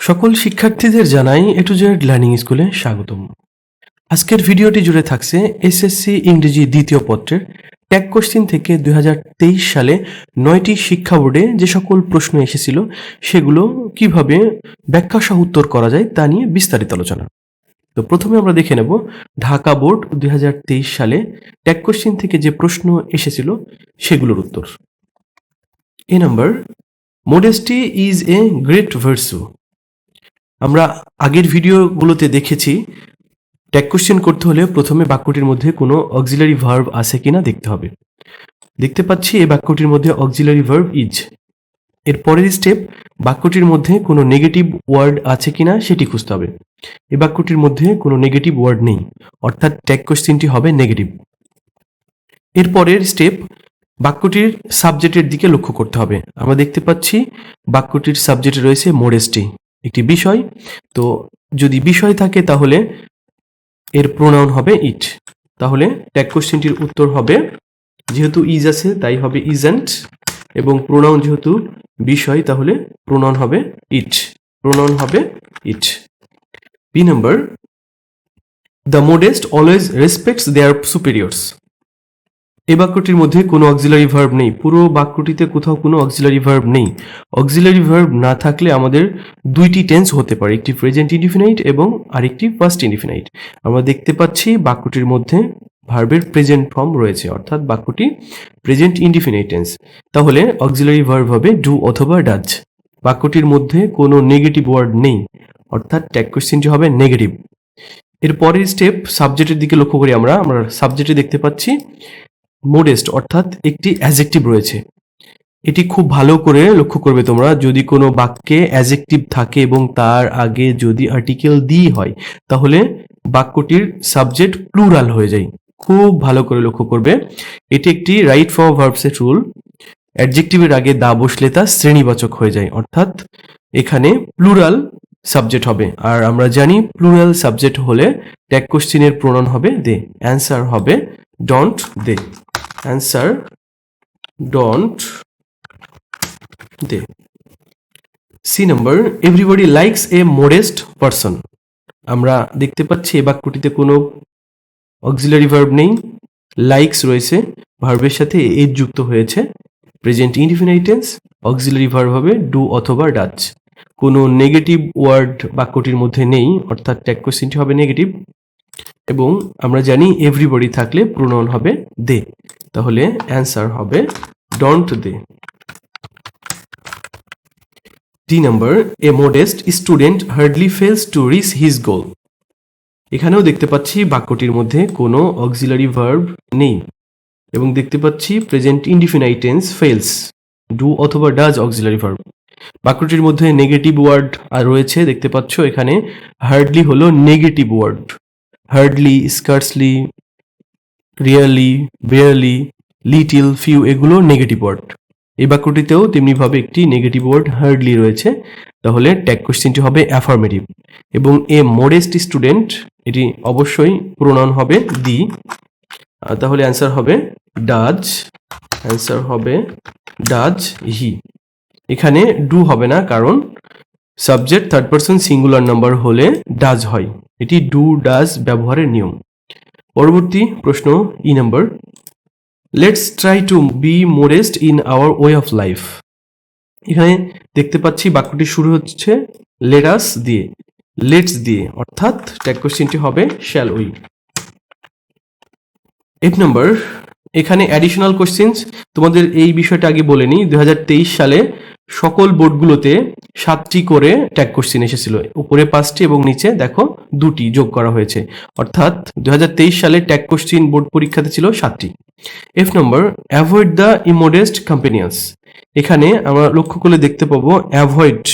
সকল শিক্ষার্থীদের জানাই এ টু জেড লার্নিং স্কুলে স্বাগতম। আজকের ভিডিওটি জুড়ে থাকছে এসএসসি ইংরেজি দ্বিতীয় পত্রের ট্যাগ কোশ্চিন থেকে দুই হাজার তেইশ সালে নয়টি শিক্ষা বোর্ডে যে সকল প্রশ্ন এসেছিল সেগুলো কীভাবে ব্যাখ্যা সহ উত্তর করা যায় তা নিয়ে বিস্তারিত আলোচনা। তো প্রথমে আমরা দেখে নেব ঢাকা বোর্ড দুই হাজার তেইশ সালে ট্যাগ কোশ্চিন থেকে যে প্রশ্ন এসেছিল সেগুলোর উত্তর। A number modesty is a great virtue আমরা আগের ভিডিওগুলোতে দেখেছি ট্যাগ কোশ্চেন করতে হলে প্রথমে বাক্যটির মধ্যে কোনো অক্সিলারি ভার্ব আছে কিনা দেখতে হবে। দেখতে পাচ্ছি এই বাক্যটির মধ্যে অক্সিলারি ভার্ব ইজ এর পরের স্টেপ বাক্যটির মধ্যে কোনো নেগেটিভ ওয়ার্ড আছে কিনা সেটি খুঁজতে হবে। এই বাক্যটির মধ্যে কোনো নেগেটিভ ওয়ার্ড নেই, অর্থাৎ ট্যাগ কোশ্চেনটি হবে নেগেটিভ এর পরের স্টেপ বাক্যটির সাবজেক্টের দিকে লক্ষ্য করতে হবে। আমরা দেখতে পাচ্ছি, বাক্যটির সাবজেক্টে রয়েছে মোডেস্টি একটি বিষয়। তো যদি বিষয় থাকে তাহলে এর প্রোনাউন হবে ইট তাহলে ট্যাগ কোশ্চেনটির উত্তর হবে, যেহেতু ইজ আছে, তাই হবে ইজেন্ট এবং প্রোনাউন যেহেতু বিষয়, তাহলে প্রোনাউন হবে ইট প্রোনাউন হবে it B number the modest always respects their superiors এই বাক্যটির মধ্যে কোনো অক্সিলারি ভার্ব নেই। পুরো বাক্যটিতে কোথাও কোনো অক্সিলারি ভার্ব নেই। অক্সিলারি ভার্ব না থাকলে আমাদের দুইটি টেন্স হতে পারে, একটি প্রেজেন্ট ইনডিফিনাইট এবং আরেকটি ফার্স্ট ইনডিফিনাইট আমরা দেখতে পাচ্ছি বাক্যটির মধ্যে ভার্বের প্রেজেন্ট ফর্ম রয়েছে, অর্থাৎ বাক্যটি প্রেজেন্ট ইনডিফিনাইট টেন্স তাহলে অক্সিলারি ভার্ব হবে ডু অথবা ডাজ বাক্যটির মধ্যে কোনো নেগেটিভ ওয়ার্ড নেই, অর্থাৎ ট্যাগ কোশ্চেনটি হবে নেগেটিভ এর পরের স্টেপ সাবজেক্টের দিকে লক্ষ্য করি আমরা আমরা সাবজেক্টে দেখতে পাচ্ছি মোডেস্ট অর্থাৎ একটি অ্যাজেক্টিভ রয়েছে। এটি খুব ভালো করে লক্ষ্য করবে তোমরা, যদি কোনো বাক্যে অ্যাজেক্টিভ থাকে এবং তার আগে যদি আর্টিকেল দি হয়, তাহলে বাক্যটির সাবজেক্ট প্লুরাল হয়ে যায়। খুব ভালো করে লক্ষ্য করবে। এটি একটি রাইট ফর ভার্বসের রুল অ্যাডজেক্টিভের আগে দা বসলে তা শ্রেণীবাচক হয়ে যায়, অর্থাৎ এখানে প্লুরাল সাবজেক্ট হবে। আর আমরা জানি প্লুরাল সাবজেক্ট হলে ট্যাগ কোশ্চিনের প্রণন হবে দে অ্যান্সার হবে don't they. Answer don't they. C number, everybody likes a modest person. আমরা দেখতে পাচ্ছি এই বাক্যটিতে কোনো অক্সিলারি ভার্ব নেই, লাইকস রয়েছে, ভার্বের সাথে এজ যুক্ত হয়েছে, present indefinite tense auxiliary verb হবে ডু অথবা ডাচ কোনো নেগেটিভ ওয়ার্ড বাক্যটির মধ্যে নেই, অর্থাৎ ট্যাগ কোশ্চেনটি হবে নেগেটিভ, এবং আমরা জানি এভরিবডি থাকলে প্রোনাউন হবে দে। তাহলে অ্যান্সার হবে don't they D number a modest student hardly fails to reach his goal এখানেও দেখতে পাচ্ছি বাক্যটির মধ্যে কোনো অক্সিলারি ভার্ব নেই। এবং দেখতে পাচ্ছি present indefinite tense fails do অথবা ডাজ অক্সিলারি ভার্ব বাক্যটির মধ্যে নেগেটিভ ওয়ার্ড আর রয়েছে, দেখতে পাচ্ছ এখানে হার্ডলি হলো negative word hardly scarcely rarely, barely, little, few এগুলো নেগেটিভ ওয়ার্ড। এই বাক্যটিতেও তেমনিভাবে একটি নেগেটিভ ওয়ার্ড হার্ডলি রয়েছে। তাহলে ট্যাগ কোশ্চেনটি হবে অ্যাফার্মেটিভ এবং এ মোডেস্ট স্টুডেন্ট, এটি অবশ্যই প্রোনাউন হবে দি। তাহলে অ্যান্সার হবে ডাজ, অ্যান্সার হবে ডাজ হি। এখানে ডু হবে না, কারণ subject third person singular number হলে ডাজ হয়। এটি ডু, ডাজ ব্যবহারের নিয়ম। পরবর্তী প্রশ্ন E number let's try to be modest in our way of life এখানে দেখতে পাচ্ছি বাক্যটি শুরু হচ্ছে লেটাস দিয়ে। লেটস দিয়ে, অর্থাৎ ট্যাগ কোশ্চেনটি হবে শ্যাল উই এফ নাম্বার এখানে অ্যাডিশনাল কোশ্চেন্স তোমাদের এই বিষয়টা আগে বলে নিই, দুই হাজার তেইশ সালে সকল বোর্ডগুলোতে সাতটি করে ট্যাগ কোশ্চিন এসেছিল। উপরে পাঁচটি এবং নিচে দেখো দুটি যোগ করা হয়েছে। অর্থাৎ দুহাজার তেইশ সালে ট্যাগ কোশ্চিন বোর্ড পরীক্ষাতে ছিল সাতটি। F number avoid the immodest companions এখানে আমরা লক্ষ্য করলে দেখতে পাবো অ্যাভয়েড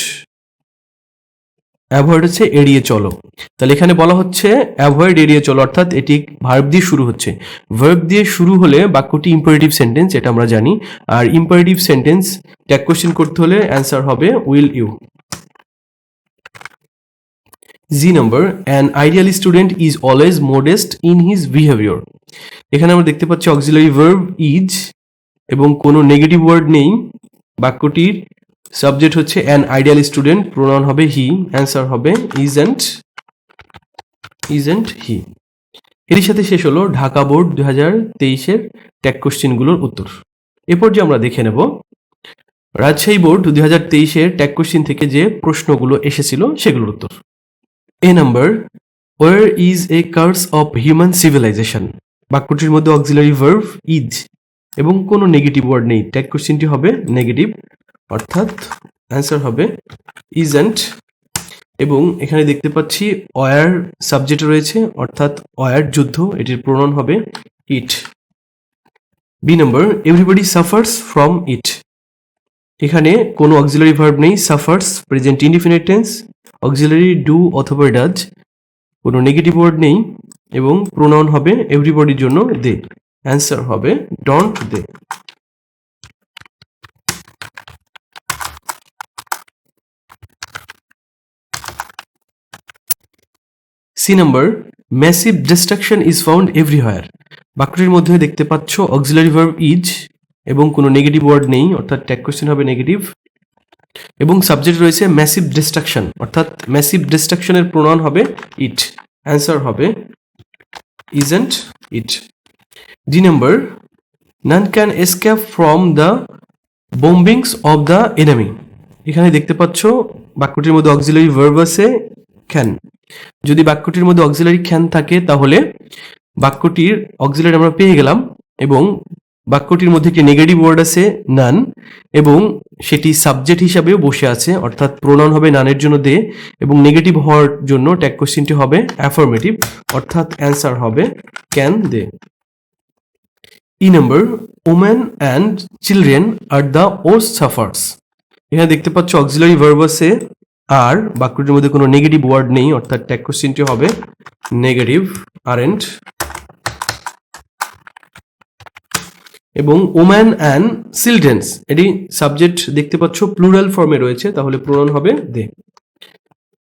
অ্যাভয়েড হচ্ছে এড়িয়ে চলো। তাহলে এখানে বলা হচ্ছে অ্যাভয়েড এড়িয়ে চলো, অর্থাৎ এটি ভার্ব দিয়ে শুরু হচ্ছে। ভার্ব দিয়ে শুরু হলে বাক্যটি ইম্পারেটিভ সেন্টেন্স এটা আমরা জানি। আর ইম্পারেটিভ সেন্টেন্স ট্যাগ কোশ্চেন করতে হলে অ্যান্সার হবে will you G number an ideal student is always modest in his behaviour এখানে আমরা দেখতে পাচ্ছি অক্সিলারি ভার্ব ইজ এবং কোনো নেগেটিভ ওয়ার্ড নেই। বাক্যটির সাবজেক্ট হচ্ছে অ্যান আইডিয়াল স্টুডেন্ট প্রোনাউন হবে হি অ্যান্সার হবে ইজেন্ট ইজেন্ট হি এরই সাথে শেষ হলো ঢাকা বোর্ড দুই হাজার তেইশের ট্যাগ কোশ্চিনগুলোর উত্তর। এরপর যে আমরা দেখে নেব। রাজশাহী বোর্ড দুই হাজার তেইশের ট্যাগ কোশ্চিন থেকে যে প্রশ্নগুলো এসেছিল সেগুলোর উত্তর। A number war is a curse of human civilization বাক্যটির মধ্যে অক্সিলারি ভার্ভ ইজ এবং কোনো নেগেটিভ ওয়ার্ড নেই। ট্যাগ কোশ্চিনটি হবে নেগেটিভ অর্থাৎ অ্যান্সার হবে ইজেন্ট এবং এখানে দেখতে পাচ্ছি অয়ার সাবজেক্ট রয়েছে, অর্থাৎ অয়ার যুদ্ধ, এটির প্রণয়ন হবে it B number everybody suffers from it এখানে কোনো অক্সিলারি ভার্ব নেই suffers present indefinite tense auxiliary do অথবা ডাজ কোনো নেগেটিভ ওয়ার্ড নেই, এবং প্রোনাউন হবে এভরিবডির জন্য দে অ্যান্সার হবে don't they C number massive destruction is found everywhere বাক্যটির মধ্যে দেখতে পাচ্ছ অক্সিলারি ভার্ব ইজ এবং কোনো নেগেটিভ ওয়ার্ড নেই, অর্থাৎ ট্যাগ কোয়েশ্চেন হবে নেগেটিভ এবং সাবজেক্ট রয়েছে ম্যাসিভ ডিস্ট্রাকশন অর্থাৎ ম্যাসিভ ডিস্ট্রাকশনের প্রণয়ন হবে ইট অ্যান্সার হবে isn't it D number none can escape from the bombings of the enemy এখানে দেখতে পাচ্ছ বাক্যটির মধ্যে অক্সিলারি ভার্ব আছে ক্যান যদি বাক্যটির মধ্যে অক্সিলারি ক্যান থাকে, তাহলে বাক্যটির অক্সিলারি আমরা পেয়ে গেলাম এবং বাক্যটির মধ্যে একটি নেগেটিভ ওয়ার্ড আছে নান এবং সেটি সাবজেক্ট হিসাবেও বসে আছে, অর্থাৎ প্রোনাউন হবে নানের জন্য দে এবং নেগেটিভ হওয়ার জন্য ট্যাগ কোশ্চিনটি হবে অ্যাফার্মেটিভ অর্থাৎ অ্যান্সার হবে can they E number woman and children are the ওস sufferers এখানে দেখতে পাচ্ছ অক্সিলারি ভার্ব আছে আর বাক্যটির মধ্যে কোনো নেগেটিভ ওয়ার্ড নেই, অর্থাৎ ট্যাগ কোশ্চিনটি হবে নেগেটিভ আরেন্ট এবং ওম্যান অ্যান্ড চিলড্রেন্স এটি সাবজেক্ট দেখতে পাচ্ছ প্লুরাল ফর্মে রয়েছে, তাহলে প্রোনাউন হবে they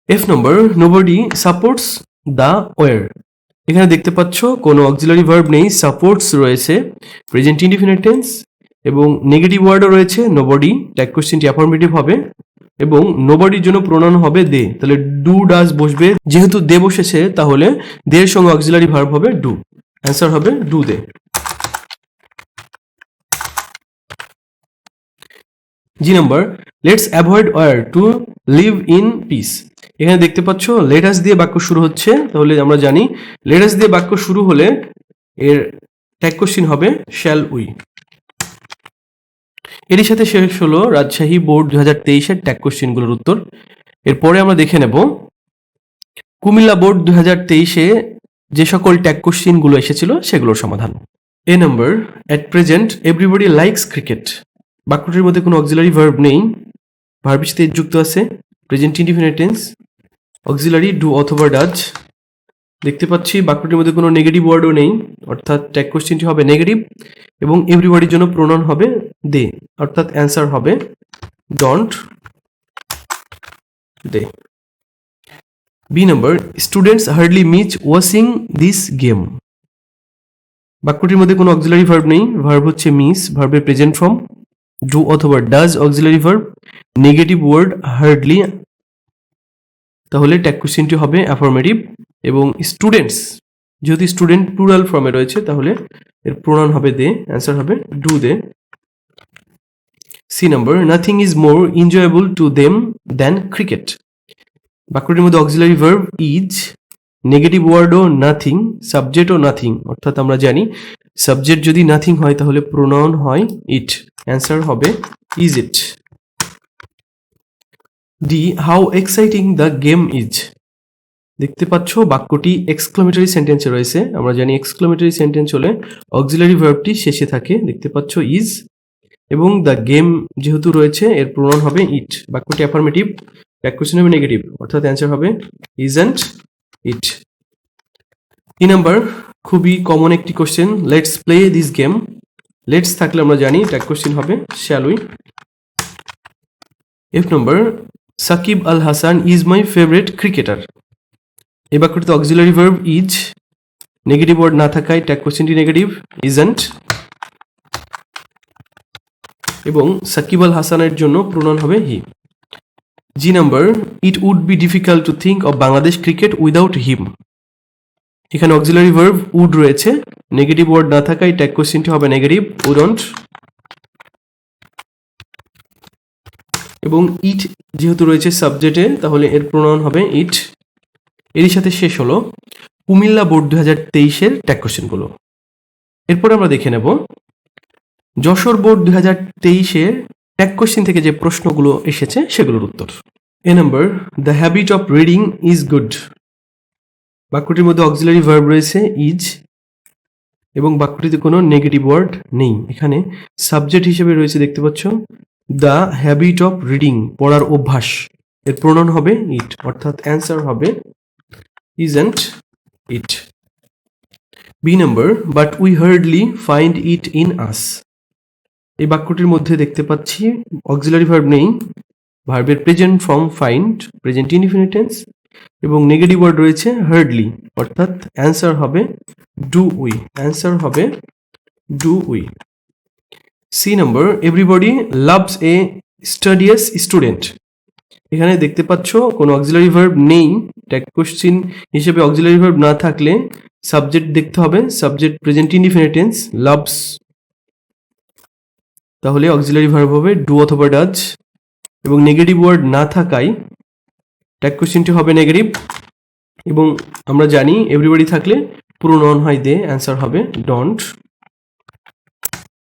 F number nobody supports the war এখানে দেখতে পাচ্ছ, কোনো অক্সিলারি ভার্ব নেই সাপোর্টস রয়েছে প্রেজেন্ট ইনডিফিনিট টেন্স এবং নেগেটিভ ওয়ার্ডও রয়েছে নোবডি ট্যাগ কোশ্চেনটি অ্যাফার্মেটিভ হবে। এবং নোবডির জন্য প্রোনাউন হবে দে। তাহলে ডু ডাজ বসবে। যেহেতু দে বসেছে, তাহলে দের সঙ্গে অক্সিলারি ভার্ব হবে ডু অ্যান্সার হবে do they. G number let's avoid war to live in peace এখানে দেখতে পাচ্ছ লেটাস দিয়ে বাক্য শুরু হচ্ছে। তাহলে আমরা জানি লেটাস দিয়ে বাক্য শুরু হলে এর ট্যাগ কোশ্চিন হবে শ্যাল উই এরই সাথে শেষ হলো রাজশাহী বোর্ড দু হাজার তেইশের ট্যাগ কোশ্চিনগুলোর উত্তর। এরপরে আমরা দেখে নেব, কুমিল্লা বোর্ড দু হাজার তেইশে যে সকল ট্যাগ কোশ্চিনগুলো এসেছিল সেগুলোর সমাধান। A number at present everybody likes cricket বাক্যটির মধ্যে কোনো অক্সিলারি ভার্ব নেই। ভার্বের সাথে যুক্ত আছে। Present indefinite tense auxiliary do অথবা ডাজ দেখতে পাচ্ছি, বাক্যটির মধ্যে কোনো নেগেটিভ ওয়ার্ডও নেই। অর্থাৎ ট্যাগ কোশ্চেনটি হবে নেগেটিভ এবং এভরিবডির জন্য প্রোনাউন হবে দে অর্থাৎ অ্যান্সার হবে don't they B number students hardly miss watching this game বাক্যটির মধ্যে কোনো অক্সিলারি ভার্ব নেই। ভার্ব হচ্ছে মিস ভার্বের প্রেজেন্ট ফর্ম ডু অথবা does auxiliary verb negative word hardly তাহলে ট্যাগ কোশ্চেনটি হবে অ্যাফার্মেটিভ এবং স্টুডেন্টস যেহেতু স্টুডেন্ট প্লুরাল ফর্মে রয়েছে, তাহলে এর প্রোনাউন হবে দে অ্যান্সার হবে do they C number nothing is more enjoyable to them than cricket বাক্যটির মধ্যে অক্সিলারি ভার্ব ইজ নেগেটিভ ওয়ার্ডও নাথিং সাবজেক্টও নাথিং অর্থাৎ আমরা জানি সাবজেক্ট যদি নাথিং হয়, তাহলে প্রোনাউন হয় ইট অ্যান্সার হবে is it D how exciting the game is. দেখতে পাচ্ছ বাক্যটি এক্সক্লামেটরি সেন্টেন্সে রয়েছে। আমরা জানি এক্সক্লামেটরি সেন্টেন্স হলে অক্সিলারি ভার্বটি শেষে থাকে। দেখতে পাচ্ছ ইজ এবং দ্য গেম যেহেতু রয়েছে, এর প্রোনাউন হবে ইট। বাক্যটি অ্যাফার্মেটিভ এক কোশ্চেন হবে নেগেটিভ। অর্থাৎ অ্যান্সার হবে ইজেন্ট ইট। ই নাম্বার, খুবই কমন একটি question. Let's play this game. Let's থাকলে আমরা জানি ট্যাগ কোশ্চেন হবে, shall we? F number Sakib Al Hasan is my favourite cricketer এই বাক্যটিতে auxiliary verb is negative word না থাকায় ট্যাগ কোশ্চেনটি নেগেটিভ ইজেন্ট এবং সাকিব আল হাসানের জন্য প্রণয়ন হবে he G number it would be difficult to think of Bangladesh cricket without him এখানে অক্সিলারি ভার্ব উড রয়েছে নেগেটিভ ওয়ার্ড না থাকায় ট্যাগ কোশ্চেনটি হবে নেগেটিভ উডন্ট এবং ইট যেহেতু রয়েছে সাবজেক্টে তাহলে এর প্রণয়ন হবে ইট এরই সাথে শেষ হলো কুমিল্লা বোর্ড দু হাজার তেইশের ট্যাগ কোশ্চেনগুলো এরপর আমরা দেখে নেব যশোর বোর্ড দু হাজার তেইশের ট্যাগ কোশ্চেন থেকে যে প্রশ্নগুলো এসেছে, সেগুলোর উত্তর। A number the habit of reading is good বাক্যটির মধ্যে অক্সিলারি ভার্ব রয়েছে ইজ এবং বাক্যটিতে কোনো নেগেটিভ ওয়ার্ড নেই। এখানে সাবজেক্ট হিসেবে রয়েছে, দেখতে পাচ্ছ দ্য হ্যাবিট অফ রিডিং পড়ার অভ্যাস। এর প্রণয়ন হবে ইট, অর্থাৎ অ্যান্সার হবে isn't it. B number but we hardly find it in us এই বাক্যটির মধ্যে দেখতে পাচ্ছি অক্সিলারি ভার্ব নেই ভার্বের present form find present indefinite tense এবং নেগেটিভ ওয়ার্ড রয়েছে হার্ডলি অর্থাৎ অ্যান্সার হবে ডু উই অ্যান্সার হবে do we C number everybody loves a studious student এখানে দেখতে পাচ্ছ, কোনো অক্সিলারি ভার্ব নেই। ট্যাগ কোশ্চিন হিসেবে অক্সিলারি ভার্ব না থাকলে সাবজেক্ট দেখতে হবে। Subject present indefinite tense loves তাহলে অক্সিলারি ভার্ব হবে ডু অথবা ডাজ এবং নেগেটিভ ওয়ার্ড না থাকায় ট্যাগ কোশ্চিনটি হবে নেগেটিভ এবং আমরা জানি এভরিবডি থাকলে পুরো নন হয় দে অ্যান্সার হবে don't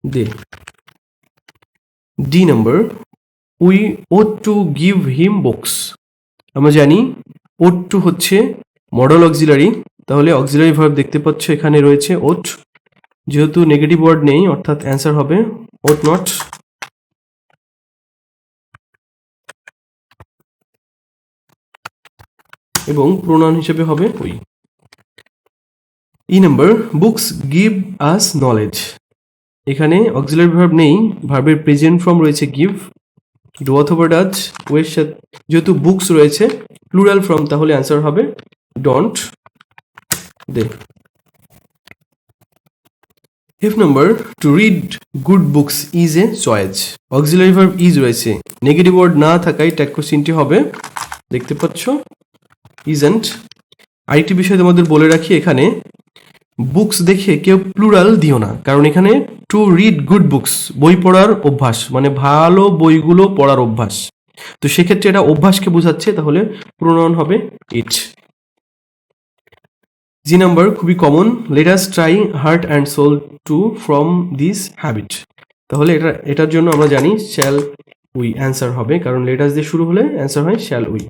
they. D number we ought to give him books আমরা জানি ওট টু হচ্ছে মডেল অক্সিলারি তাহলে অক্সিলারি ভার্ব দেখতে পাচ্ছ এখানে রয়েছে ওট যেহেতু নেগেটিভ ওয়ার্ড নেই, অর্থাৎ অ্যান্সার হবে ওট নট এবং প্রোনাউন হিসেবে হবে we E number books give us knowledge এখানে অক্সিলারি ভার্ব নেই ভার্বের প্রেজেন্ট ফর্ম রয়েছে গিভ ডু অথবা ডাজ ওয়ের সাথে যেহেতু বুকস রয়েছে প্লুরাল ফর্ম তাহলে অ্যান্সার হবে don't they F number to read good books is a choice auxiliary verb is রয়েছে। নেগেটিভ ওয়ার্ড না থাকায় ট্যাগ কোশ্চিনটি হবে, দেখতে পাচ্ছ? ইজেন্ট আরেকটি বিষয় তোমাদের বলে রাখি এখানে বুকস দেখে কেউ প্লুরাল দিও না, কারণ এখানে টু রিড গুড বুকস বই পড়ার অভ্যাস মানে ভালো বইগুলো পড়ার অভ্যাস। তো সেক্ষেত্রে এটা অভ্যাসকে বোঝাচ্ছে, তাহলে প্রণয়ন হবে ইট জি নাম্বার খুবই common let us try heart and soul to from this habit তাহলে এটা, এটার জন্য আমরা জানি শ্যাল উই অ্যান্সার হবে, কারণ লেটাস দিয়ে শুরু হলে অ্যান্সার হয় শ্যাল উই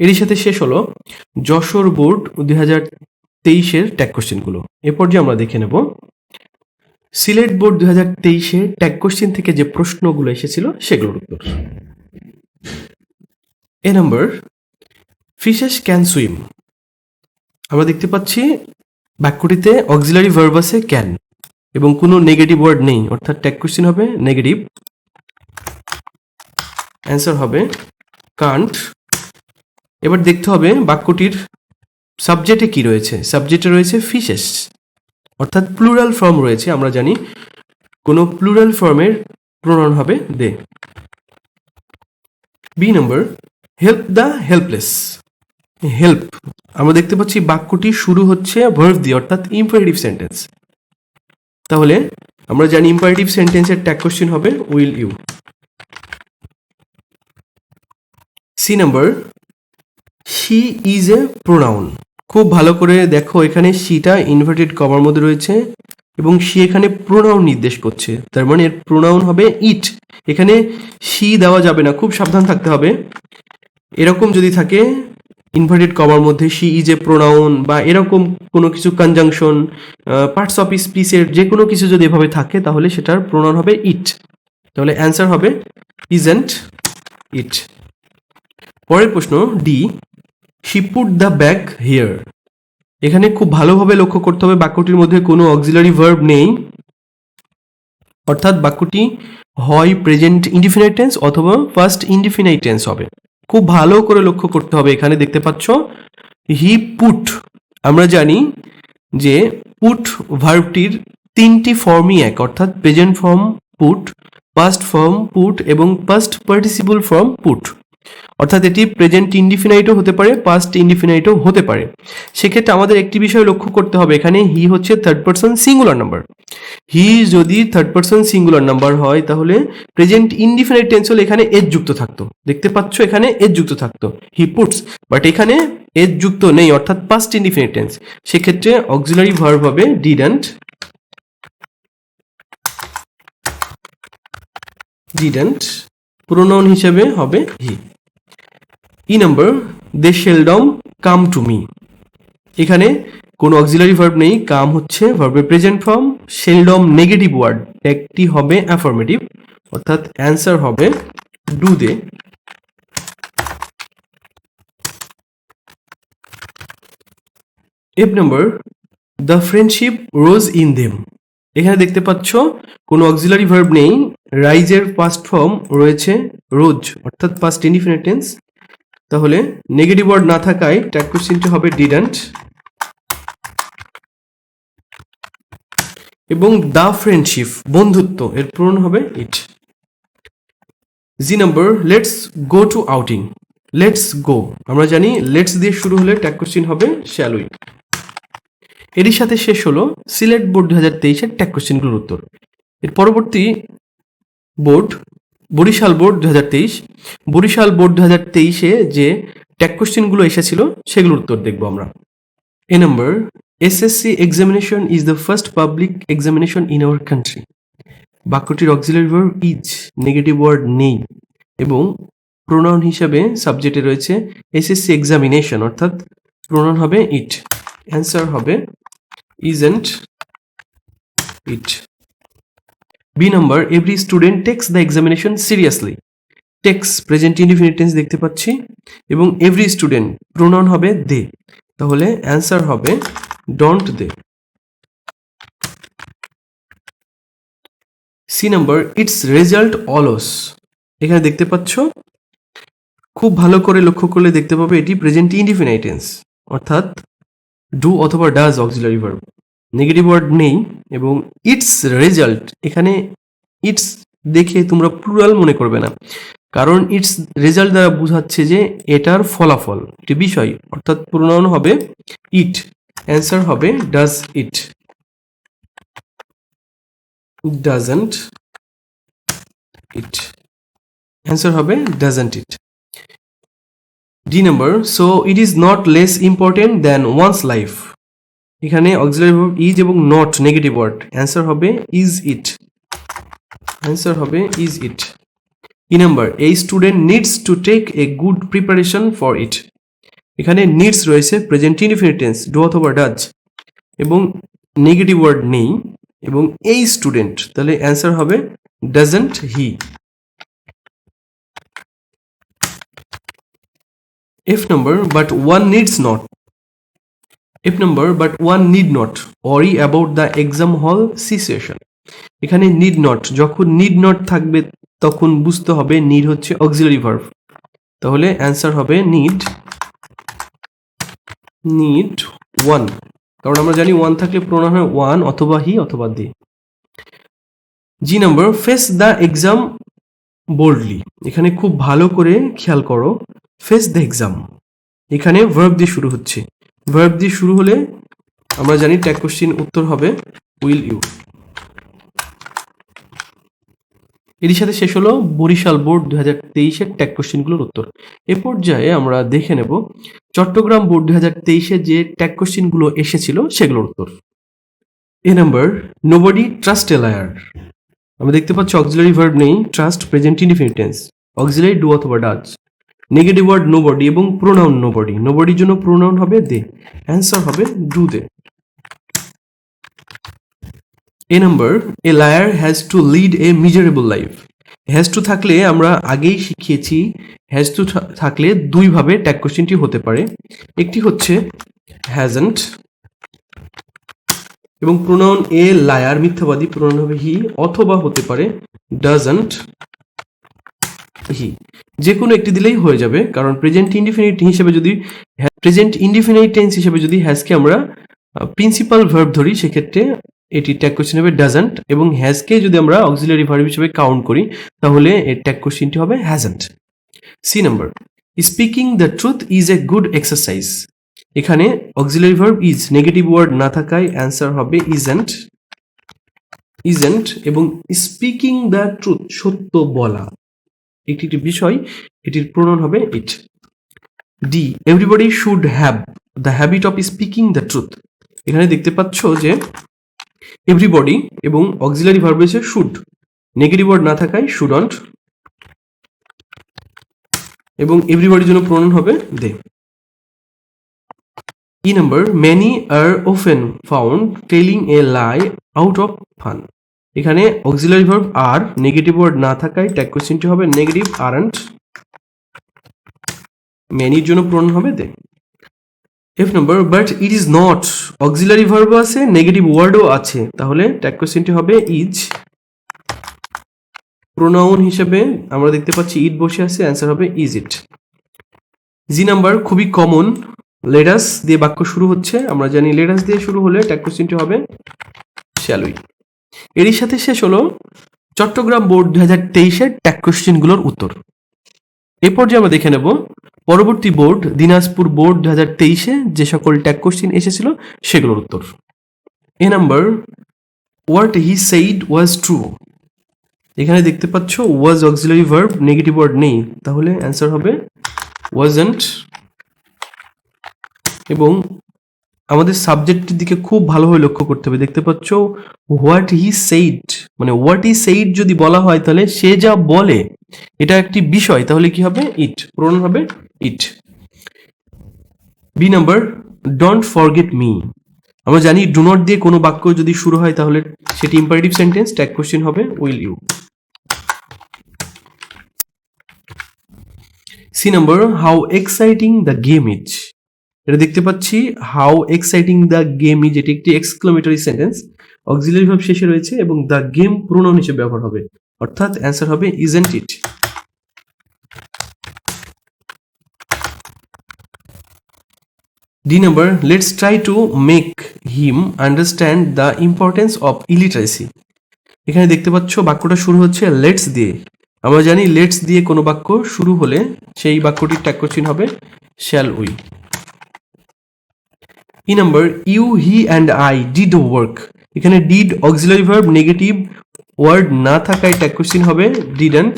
এরই সাথে শেষ হলো যশোর বোর্ড দুই হাজার তেইশের ট্যাগ কোশ্চেনগুলো এ পর্যায়ে আমরা দেখে নেব। সিলেট বোর্ড দুই হাজার তেইশে ট্যাগ কোশ্চেন থেকে যে প্রশ্নগুলো এসেছিল, সেগুলোর উত্তর। A number fishes can swim আমরা দেখতে পাচ্ছি বাক্যটিতে অক্সিলারি ভার্ব আছে ক্যান এবং কোনো নেগেটিভ ওয়ার্ড নেই, অর্থাৎ ট্যাগ কোশ্চেন হবে নেগেটিভ অ্যান্সার হবে কান্ট এবার দেখতে হবে বাক্যটির সাবজেক্টে কি রয়েছে? সাবজেক্টে রয়েছে ফিশেস অর্থাৎ প্লুরাল ফর্ম রয়েছে, আমরা জানি কোনো প্লুরাল ফর্মের প্রণয়ন হবে they B number help the helpless help আমরা দেখতে পাচ্ছি বাক্যটি শুরু হচ্ছে ভার্ভ দিয়ে, অর্থাৎ ইম্পারেটিভ সেন্টেন্স তাহলে আমরা জানি ইম্পারেটিভ সেন্টেন্সের ট্যাগ কোশ্চেন হবে will you C number she is a pronoun খুব ভালো করে দেখো, এখানে সিটা ইনভার্টেড কভার মধ্যে রয়েছে এবং সি এখানে প্রোনাউন নির্দেশ করছে। তার মানে এর প্রোনাউন হবে ইট এখানে সি দেওয়া যাবে না, খুব সাবধান থাকতে হবে। এরকম যদি থাকে ইনভার্টেড কভার মধ্যে সি ইজ এ প্রোনাউন বা এরকম কোনো কিছু কনজাংশন পার্টস অফ স্পিচের যে কোনো কিছু যদি এভাবে থাকে, তাহলে সেটার প্রোনাউন হবে ইট তাহলে অ্যান্সার হবে ইজেন্ট ইট পরের প্রশ্ন D she put the bag here এখানে খুব ভালোভাবে লক্ষ্য করতে হবে বাক্যটির মধ্যে কোনো অক্সিলারি ভার্ব নেই। অর্থাৎ বাক্যটি হয় প্রেজেন্ট ইনডিফিনাইট টেন্স অথবা ফার্স্ট ইনডিফিনাইট টেন্স হবে। খুব ভালো করে লক্ষ্য করতে হবে এখানে দেখতে পাচ্ছ। হি পুট আমরা জানি যে পুট ভার্বটির তিনটি ফর্মই এক, অর্থাৎ present form put past form put এবং পাস্ট পার্টিসিপল ফর্ম পুট অর্থাৎ এটি প্রেজেন্ট ইনডিফিনাইটও হতে পারে পাস্ট ইনডিফিনাইটও হতে পারে। সেক্ষেত্রে আমাদের একটি বিষয় লক্ষ্য করতে হবে, এখানে হি হচ্ছে third person singular number he যদি থার্ড পার্সন সিঙ্গুলার নাম্বার হয়, তাহলে প্রেজেন্ট ইনডিফিনাইট টেন্স হলে এখানে এজ যুক্ত থাকতো। দেখতে পাচ্ছ এখানে এজ যুক্ত থাকতো। হি পুটস বাট এখানে এজ যুক্ত নেই, অর্থাৎ পাস্ট ইনডিফিনাইট টেন্স সেক্ষেত্রে অক্সিলারি ভার্ব হবে ডিডন্ট ডিডন্ট প্রোনাউন হিসেবে হবে he E number they seldom come to me এখানে কোনো অক্সিলারি ভার্ব নেই কাম হচ্ছে ভার্বের present form seldom negative word একটি হবে অ্যাফার্মেটিভ অর্থাৎ অ্যান্সার হবে do they F number the friendship rose in them এখানে দেখতে পাচ্ছ, কোনো অক্সিলারি ভার্ব নেই রাইজের পাস্ট ফর্ম রয়েছে রোজ অর্থাৎ পাস্ট ইনডিফিনিট টেন্স তাহলে নেগেটিভ ওয়ার্ড না থাকায় ট্যাগ কোশ্চিনটি হবে ডিডন্ট এবং দ্য ফ্রেন্ডশিপ বন্ধুত্ব, এর পূরণ হবে it G number let's go to outing let's go আমরা জানি লেটস দিয়ে শুরু হলে ট্যাগ কোশ্চিন হবে শ্যালুই এরই সাথে শেষ হলো সিলেট বোর্ড দু হাজার তেইশের ট্যাগ কোশ্চিনগুলোর উত্তর। এর পরবর্তী বোর্ড বরিশাল বোর্ড দু হাজার তেইশ। বরিশাল বোর্ড দু হাজার তেইশে যে ট্যাগ কোশ্চিনগুলো এসেছিল, সেগুলোর উত্তর দেখব আমরা। A number SSC examination is the first public examination in our country বাক্যটির auxiliary verb is negative word নেই এবং প্রোনাউন হিসাবে সাবজেক্টে রয়েছে এসএসসি এক্সামিনেশন অর্থাৎ প্রোনাউন হবে ইট অ্যান্সার হবে isn't it B number every student takes the examination seriously takes present indefinite দেখতে পাচ্ছি। এবং এভরি স্টুডেন্ট প্রোনাউন হবে দে তাহলে অ্যান্সার হবে don't they C number its result অলস এখানে দেখতে পাচ্ছ, খুব ভালো করে লক্ষ্য করলে দেখতে পাবে এটি প্রেজেন্ট ইনডিফিনাইট টেন্স অর্থাৎ ডু অথবা does auxiliary verb negative word নেই এবং ইটস রেজাল্ট এখানে ইটস দেখে তোমরা প্লুরাল মনে করবে না। কারণ ইটস রেজাল্ট দ্বারা বোঝাচ্ছে যে এটার ফলাফল একটি বিষয়, অর্থাৎ প্রোনাউন হবে ইট অ্যান্সার হবে does it doesn't it answer হবে doesn't it D number so it is not less important than one's life এখানে অক্সিলারি ভার্ব ইজ এবং নট নেগেটিভ ওয়ার্ড অ্যান্সার হবে ইজ ইট অ্যান্সার হবে is it E number এই student needs to take a good preparation for it এখানে needs রয়েছে present indefinite tense do অথবা does এবং negative word নেই, এবং এই স্টুডেন্ট তাহলে অ্যান্সার হবে doesn't he F number but one needs not F number but one need not worry about the exam hall situation এখানে নিড নট যখন need not থাকবে, তখন বুঝতে হবে নিড হচ্ছে অক্সিলারি ভার্ভ তাহলে অ্যান্সার হবে নিড নিড ওয়ান কারণ আমরা জানি ওয়ান থাকলে প্রোনাউন হয় ওয়ান অথবা হি অথবা they G number face the exam boldly এখানে খুব ভালো করে খেয়াল করো ফেস দ্য এক্সাম এখানে ভার্ব দিয়ে শুরু হচ্ছে। ভার্ব দিয়ে শুরু হলে আমরা জানি ট্যাগ কোশ্চিন উত্তর হবে উইল ইউ এরই সাথে শেষ হলো বরিশাল বোর্ড দু হাজার তেইশের ট্যাগ কোশ্চিনগুলোর উত্তর। এ পর্যায়ে আমরা দেখে নেব চট্টগ্রাম বোর্ড দু হাজার তেইশে যে ট্যাগ কোশ্চিনগুলো এসেছিল সেগুলোর উত্তর। A number nobody trust a liar আমরা দেখতে পাচ্ছি অক্সিলারি ভার্ব নেই trust present indefinite tense auxiliary do অথবা does negative word nobody এবং প্রোনাউন নো বডি নো বডির জন্য প্রোনাউন হবে দে অ্যান্সার হবে do they A number a liar has to lead a miserable life has to থাকলে আমরা আগেই শিখিয়েছি হ্যাজ টু থাকলে দুইভাবে ট্যাগ কোশ্চেনটি হতে পারে। একটি হচ্ছে হ্যাজন্ট এবং প্রোনাউন এ লায়ার মিথ্যাবাদী প্রোনাউন হবে হি অথবা হতে পারে ডাজন্ট হি। যে কোনো একটি দিলেই হয়ে যাবে, কারণ প্রেজেন্ট ইনডিফিনিট হিসেবে যদি প্রেজেন্ট ইনডিফিনিট টেন্স হিসেবে যদি হ্যাজকে আমরা প্রিন্সিপাল ভার্ব ধরি, সেক্ষেত্রে এটি ট্যাগ কোশ্চেন হবে ডাজন্ট এবং হ্যাজকে যদি আমরা অক্সিলারি ভার্ব হিসেবে কাউন্ট করি, তাহলে এর ট্যাগ কোশ্চেনটি হবে hasn't C number speaking the truth is a good exercise এখানে auxiliary verb is negative word না থাকায় অ্যান্সার হবে ইজেন্ট ইজেন্ট এবং স্পিকিং দ্য ট্রুথ সত্য বলা। একটি একটি বিষয়, এটির প্রণয়ন হবে it D everybody should have the habit of speaking the truth এখানে দেখতে পাচ্ছ যে এভরিবডি এবং অক্সিলারি ভার্ব রয়েছে শুড নেগেটিভ ওয়ার্ড না থাকায় শুডন্ট এবং এভরিবডির জন্য প্রণয়ন হবে they E number many are often found telling a lie out of fun এখানে auxiliary verb are negative word না থাকায় ট্যাগ কোশ্চেনটি হবে নেগেটিভ আরেন্ট মেনির জন্য প্রণয়ন হবে they F number but it is not auxiliary ভার্বও আছে নেগেটিভ ওয়ার্ডও আছে। তাহলে ট্যাগ কোশ্চেনটি হবে ইজ প্রোনাউন হিসেবে আমরা দেখতে পাচ্ছি ইট বসে আছে অ্যান্সার হবে ইজ ইট জি নাম্বার খুবই কমন লেডাস দিয়ে বাক্য শুরু হচ্ছে। আমরা জানি লেডাস দিয়ে শুরু হলে ট্যাগ কোশ্চেনটি হবে শ্যালুই এরই সাথে শেষ হলো চট্টগ্রাম বোর্ড দুই হাজার তেইশের ট্যাগ কোশ্চেনগুলোর উত্তর। এ পর্যায়ে আমরা দেখে নেব, পরবর্তী বোর্ড, দিনাজপুর বোর্ড দু হাজার তেইশে যে সকল ট্যাগ কোশ্চেন এসেছিল সেগুলোর উত্তর। A number what he said was true এখানে দেখতে পাচ্ছ was auxiliary verb negative word নেই। তাহলে অ্যান্সার হবে ওয়াজন্ট এবং আমাদের সাবজেক্টের দিকে খুব ভালোভাবে লক্ষ্য করতে হবে। দেখতে পাচ্ছ হোয়াট হি সেইড মানে হোয়াট হি সেইড যদি বলা হয় তাহলে সে যা বলে, এটা একটি বিষয়, তাহলে কি হবে? ইট প্রণ হবে it B number don't forget me আমরা জানি ডু নট দিয়ে কোনো বাক্য যদি শুরু হয় তাহলে সেটি ইম্পারেটিভ সেন্টেন্স ট্যাগ কোশ্চেন হবে will you C number how exciting the game is এটা দেখতে পাচ্ছি how exciting the game is এটি একটি এক্সক্লামেটরি সেন্টেন্স অক্সিলারি ভাব শেষে রয়েছে এবং দ্য গেম প্রোনাউন হিসেবে ব্যবহার হবে। অর্থাৎ অ্যান্সার হবে isn't it D number let's try to make him understand the importance of illiteracy এখানে দেখতে পাচ্ছ, বাক্যটা শুরু হচ্ছে লেটস দিয়ে। আমরা জানি লেটস দিয়ে কোনো বাক্য শুরু হলে সেই বাক্যটির ট্যাগ কোশ্চিন হবে shall we E number you, he, and I did work. এখানে did auxiliary verb negative word না থাকায় ট্যাগ কোশ্চিন হবে ডিডেন্ট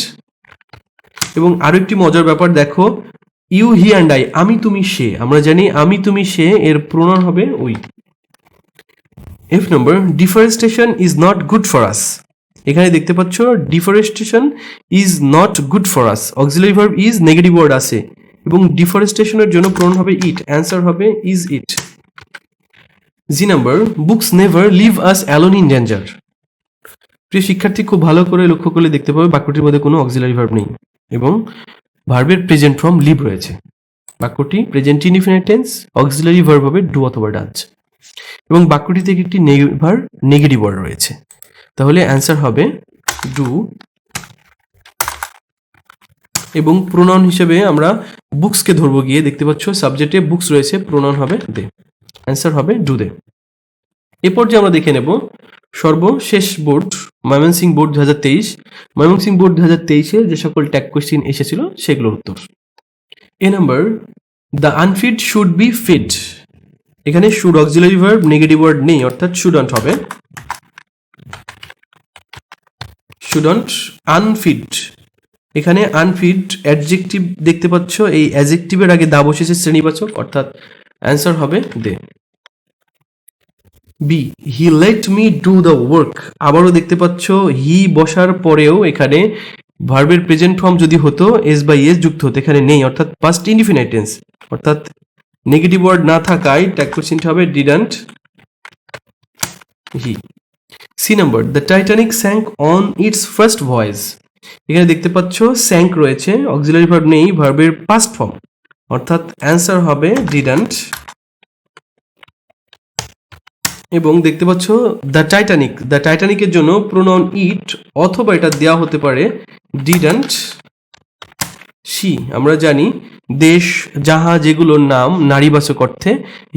এবং আরও একটি মজার ব্যাপার, দেখো, ইউ, হি, অ্যান্ড আই, আমি, তুমি, সে। আমরা জানি আমি, তুমি, সে, এর প্রণয়ন হবে we F number deforestation is not good for us এখানে দেখতে পাচ্ছ deforestation is not good for us auxiliary verb is negative word আছে। এবং ডিফরেস্টেশনের জন্য প্রণয়ন হবে ইট অ্যান্সার হবে is it G number books never leave us alone in danger প্রিয় শিক্ষার্থী, খুব ভালো করে লক্ষ্য করলে দেখতে পাবে বাক্যটির মধ্যে কোনো অক্সিলারি ভার্ব নেই এবং ভার্বের প্রেজেন্ট ফর্ম লিভ রয়েছে। বাক্যটি present indefinite tense auxiliary verb হবে ডু অথবা ডাচ এবং বাক্যটি থেকে একটি নেভার নেগেটিভ ওয়ার্ড রয়েছে। তাহলে অ্যান্সার হবে ডু এবং প্রোনাউন হিসেবে আমরা বুকসকে ধরবো গিয়ে দেখতে পাচ্ছ সাবজেক্টে বুকস রয়েছে প্রোনাউন হবে দে অ্যান্সার হবে ডু দে এরপর যে আমরা দেখে নেব সর্বশেষ বোর্ড ময়মনসিং বোর্ড দু হাজার তেইশ। ময়মনসিং বোর্ড দু হাজার তেইশে যে সকল ট্যাগ কোশ্চিন এসেছিল সেগুলোর উত্তর। A number the unfit should be fit এখানে should auxiliary verb negative word নেই, অর্থাৎ শুডন্ট হবে। শুডন্ট আনফিট এখানে আনফিট অ্যাডজেক্টিভ দেখতে পাচ্ছ, এই অ্যাডজেক্টিভের আগে দা বসেছে শ্রেণীবাচক, অর্থাৎ অ্যান্সার হবে they. B he let me do the work আবারও দেখতে পাচ্ছ হি বসার পরেও এখানে ভার্বের প্রেজেন্ট ফর্ম যদি হতো এস বাই এস যুক্ত হতো, এখানে নেই, অর্থাৎ পাস্ট ইনডিফিনাইটেন্স অর্থাৎ নেগেটিভ ওয়ার্ড না থাকায় ট্যাগ কোশ্চিনটা হবে didn't he C number the Titanic sank on its first voyage এখানে দেখতে পাচ্ছ স্যাঙ্ক রয়েছে অক্সিলারি ভার্ব নেই ভার্বের পাস্ট ফর্ম অর্থাৎ অ্যান্সার হবে ডিডান্ট এবং দেখতে পাচ্ছ দ্য টাইটানিক। দ্য টাইটানিকের জন্য প্রোনাউন ইট অথবা এটা দেওয়া হতে পারে ডিডান্ট সি আমরা জানি দেশ জাহাজ যেগুলোর নাম নারীবাচক অর্থে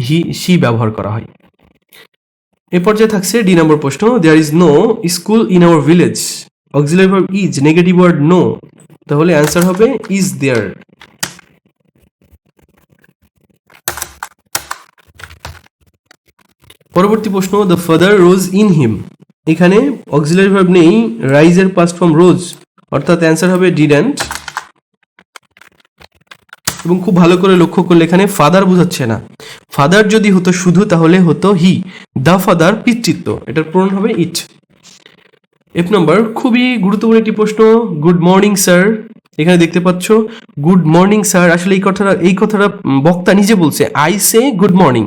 হি সি ব্যবহার করা হয়। এ পর্যায়ে থাকছে ডি নম্বর প্রশ্ন। There is no school in our village auxiliary verb is negative word no তাহলে অ্যান্সার হবে ইজ দেয়ার পরবর্তী প্রশ্ন the father rose in him এখানে অক্সিলারি ভার্ব নেই রাইজের পাস্ট ফর্ম রোজ অর্থাৎ অ্যান্সার হবে ডিডেন্ট এবং খুব ভালো করে লক্ষ্য করলে এখানে ফাদার বোঝাচ্ছে না। ফাদার যদি হতো শুধু, তাহলে হতো হি দ্য ফাদার পিতৃত্ব। এটার পূরণ হবে ইট এফ নম্বর খুবই গুরুত্বপূর্ণ একটি প্রশ্ন গুড মর্নিং স্যার এখানে দেখতে পাচ্ছ গুড মর্নিং স্যার আসলে এই কথাটা এই কথাটা বক্তা নিজে বলছে আই সে গুড মর্নিং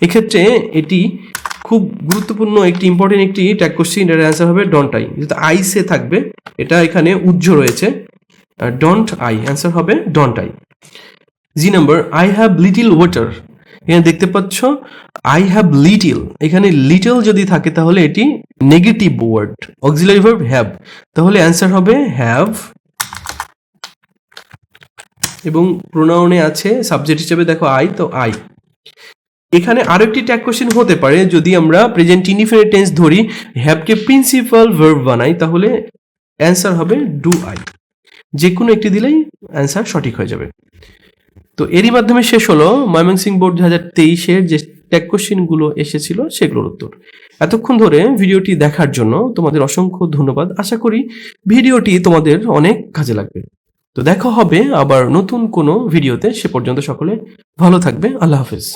এক্ষেত্রে এটি খুব গুরুত্বপূর্ণ একটি ইম্পর্টেন্ট একটি ট্যাগ কোশ্চিন এটার অ্যান্সার হবে ডন্ট আই যেহেতু আই সে থাকবে, এটা এখানে উজ্জ রয়েছে। ডন্ট আই অ্যান্সার হবে don't I G number I have little water এখানে দেখতে পাচ্ছ আই হ্যাভ লিটিল এখানে লিটল যদি থাকে তাহলে এটি negative word auxiliary verb have তাহলে অ্যান্সার হবে হ্যাভ এবং প্রোনাউনে আছে সাবজেক্ট হিসেবে দেখো আই তো আই এখানে আরেকটি ট্যাগ কোশ্চেন হতে পারে, যদি আমরা প্রেজেন্ট ইনডিফিনিট টেন্স ধরি হ্যাভকে প্রিন্সিপাল ভার্ব বানাই, তাহলে অ্যান্সার হবে ডু আই যে কোনো একটি দিলেই অ্যান্সার সঠিক হয়ে যাবে। তো এরই মাধ্যমে শেষ হলো ময়মনসিং বোর্ড দু হাজার তেইশের যে ট্যাগ কোশ্চেনগুলো এসেছিল, সেগুলোর উত্তর। এতক্ষণ ধরে ভিডিওটি দেখার জন্য তোমাদের অসংখ্য ধন্যবাদ। আশা করি ভিডিওটি তোমাদের অনেক কাজে লাগবে। তো দেখা হবে আবার নতুন কোনো ভিডিওতে। সে পর্যন্ত সকলে ভালো থাকবে। আল্লাহ হাফেজ।